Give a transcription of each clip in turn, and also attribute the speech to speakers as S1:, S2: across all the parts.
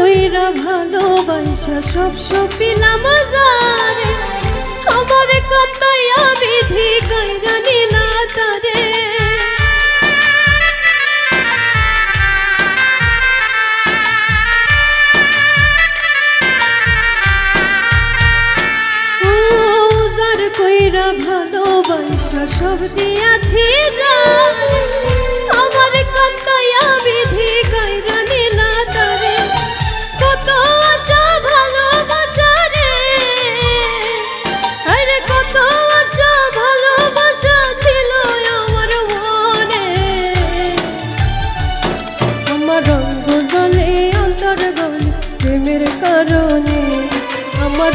S1: কইরা ভালোবাসা সব সপিলাম জারে আমার কান্দাইয়া বিধি কইরা নিলা তারে। যার কইরা ভালোবাসা সব দিয়াছি জান প্রেমের কারণে আমার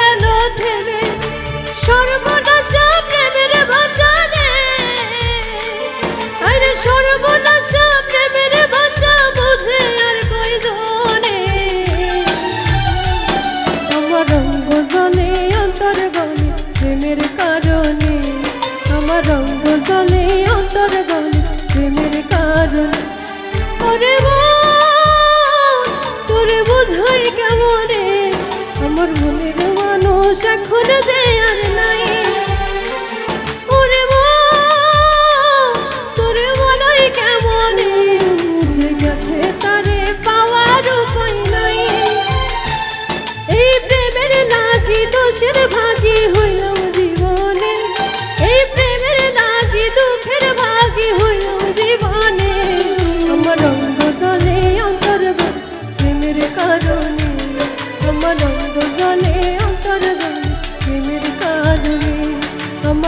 S1: বোঝাই কেমনে? আমার মনের মানুষ এখন যে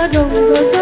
S1: don't